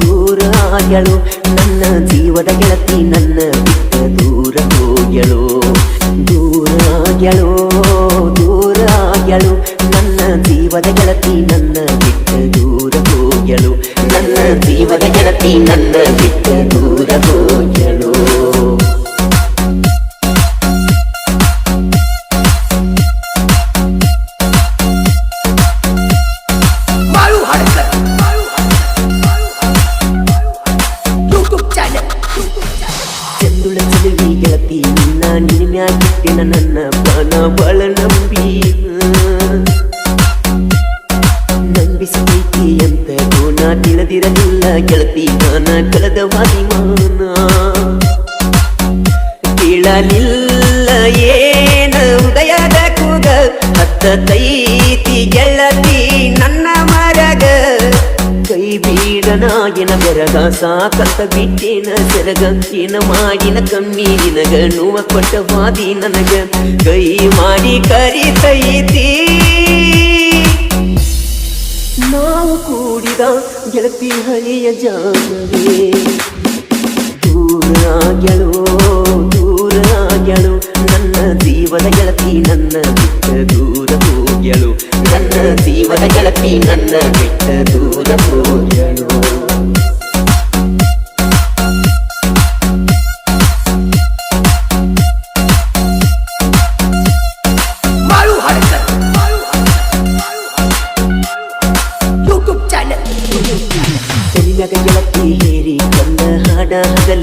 ದೂರ ಆಯಳು ನನ್ನ ಜೀವದ ಗೆಳತಿ ನನ್ನ ನನ್ನ ಜೀವದ ಗೆಳತಿ ನನ್ನ ಬಿಟ್ಟು ದೂರ ಹೋಗಲು ನಿನ್ನ ನನ್ನ ಪ್ರಾಣ ಬಳ ನಂಬಿ ನಂಬಿಸಿ ಗುಣ ತಿಳಿದಿರಲಿಲ್ಲ, ಗೆಳತಿ ನಾನ ಕಳೆದ ವಾದಿಮಾನ ಕೇಳಲಿಲ್ಲ ಏನ ಉದಯದ ಕೂಗ. ಹತ್ತ ತೈತಿ ಗೆಳತಿ ನನ್ನ ಮರಗ. ಕೈ ಬೀಡನಾಗಿನ ಬೆರಗ ಸಾಕತ್ತ ಬಿಟ್ಟಿನ ಸೆರಗ. ಏನ ಮಾಡಿನ ಕಮ್ಮಿ ನಿನಗ, ನೋವ ಕೊಟ್ಟ ವಾದಿ ನನಗ. ಕೈ ಮಾಡಿ ಕರಿತೈತಿ ಕೂಡಿದ ಗೆಳತಿ ದೂರ ಜಾಗವೇ ದೂರ ಗೆಳು ನನ್ನ ಜೀವನ ಗೆಳತಿ ನನ್ನ ಬಿಟ್ಟ ದೂರ ಹೋಗ್ಯಳು. ನನ್ನ ಜೀವನ ಗೆಳತಿ ನನ್ನ ಬಿಟ್ಟ ದೂರ ಹೋಗ್ಯಳು.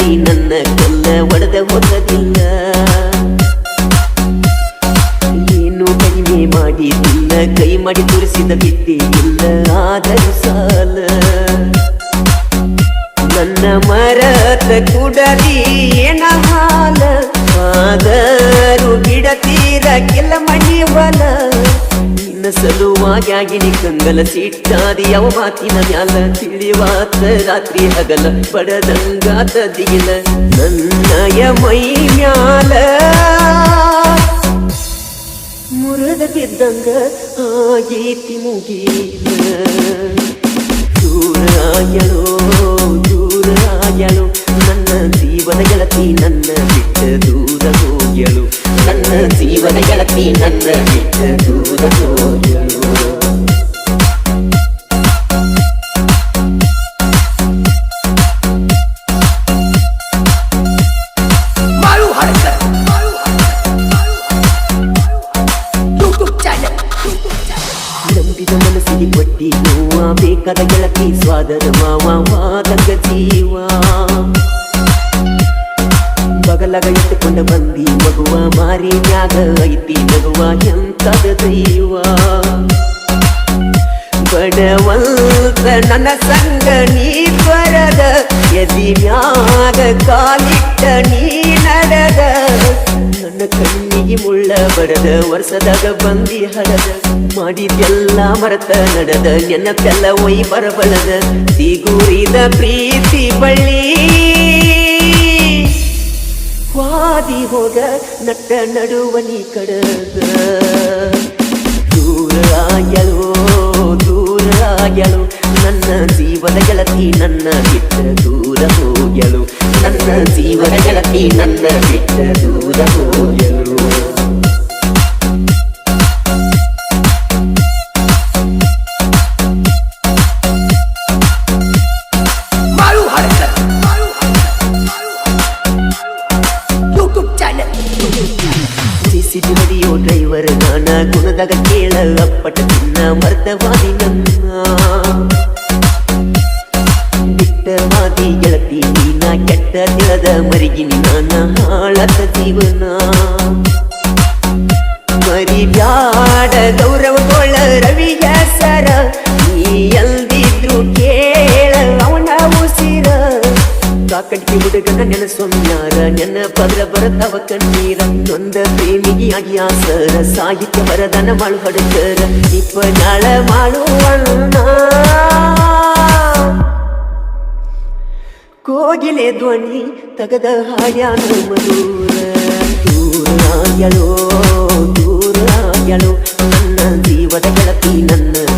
ಹಗಲಿ ನನ್ನ ಕಲ್ಲ ಒಡೆದ ಹೋಗದಿಲ್ಲ ಏನು ಕಡಿಮೆ ಮಾಡಿದಿಲ್ಲ ಕೈ ಮಾಡಿ ತೋರಿಸಿದ ಬಿದ್ದೆ ಇಲ್ಲ, ಆದರೂ ಸಾಲ. ನನ್ನ ಮರತ ಕುಡಲಿ ಏನ ಹಾಲ, ಆದರೂ ಗಿಡತೀರ ಕೆಲ ಮಣಿವಲ. ನಿನ್ನ ಸಲುವಾಗಿನಿ ಕಂಗಲ ಸಿಟ್ಟಾದಿ ಯಾವ ಮಾತಿನ ಮ್ಯಾಲ ತಿಳಿವಾತ ರಾತ್ರಿ ಹಗಲ ಬಡದಂಗಾತ ದಿಗಿಲ. ನನ್ನಯ ಮೈ ಮ್ಯಾಲ ಮುರದ ಬಿದ್ದಂಗ ಆಗೇತಿ ಮುಗೀನ ದೂರ ದೂರಾಯಳು ನನ್ನ ಜೀವನ ಗೆಳತಿ ನನ್ನ ಬಿಟ್ಟ ದೂರ ನೀ ನನ್ನ ನಿಟ್ಟ ದೂರ ತೋರು ಬಟ್ಟಿ ನೋವಾ ಬೇಕಾದ ಗೆಳತಿ ಸ್ವಾದರ ಮಾವ ಮಾದಕ ಜೀವಾ ಬಗಲಗ ಇಟ್ಟುಕೊಂಡ ಬಂದಿ ಮಗುವ ಮಾರಿ ಮ್ಯಾಗ ಐತಿ ನಗುವ ಎಂತದ ದೈವ ಬಡವಂತ ನನ್ನ ಸಂಗ ನೀ ಬರದ ಎದಿ ಮ್ಯಾಗ ಕಾಲಿಟ್ಟ ನೀ ನಡೆದ ನನ್ನ ಕಣ್ಣಿಗೆ ಮುಳ್ಳ ಬಡದ ವರ್ಷದಾಗ ಬಂದಿ ಹಡದ ಮಾಡಿದ್ದೆಲ್ಲ ಮರತ ನಡೆದ ನೆನಪೆಲ್ಲ ಒಯ್ ಬರಬಳದ ಸಿಗುರಿದ ಪ್ರೀತಿ ಬಳ್ಳಿ ವಾದಿ ಹೋಗ ನಟ್ಟ ನಡುವನಿ ಕಡದ ದೂರಾಯಳು ದೂರಾಯಳು ನನ್ನ ಜೀವದ ಗೆಳತಿ ನನ್ನ ಬಿಟ್ಟ ದೂರ ಹೋಗ್ಯಳು ನನ್ನ ಜೀವದ ಗೆಳತಿ ನನ್ನ ಬಿಟ್ಟ ದೂರ உலக கீழ அப்பட்ட சின்ன மருத்துவாதி நன்னா திட்டவாதி எழுத்தி நீனா கெட்ட திலத மருகினி நானா ஆளத்த ஜீவனா. மறியாட கௌரவ கோள ரவியா ಕಾಕಡಿಕೆ ಹುಡುಗನ ನೆನಸೊಮ್ಯಾರ ನೆನ ಪದ್ರ ಬರತವ ಕಣ್ಣೀರ. ನೊಂದ ಪ್ರೇಮಿಗಿಯಾಗಿ ಆಸರ. ಸಾಹಿತ್ಯ ವರದನ ಮಾಡು ಹಡಕರ ಇಪ್ಪನಾಳ ಮಾಡುವಣ್ಣ ಕೋಗಿಲೆ ಧ್ವನಿ ತಗದ ನನ್ನ ಜೀವದ ಕಲತಿ ದೂರಾಗ್ಯಳೋ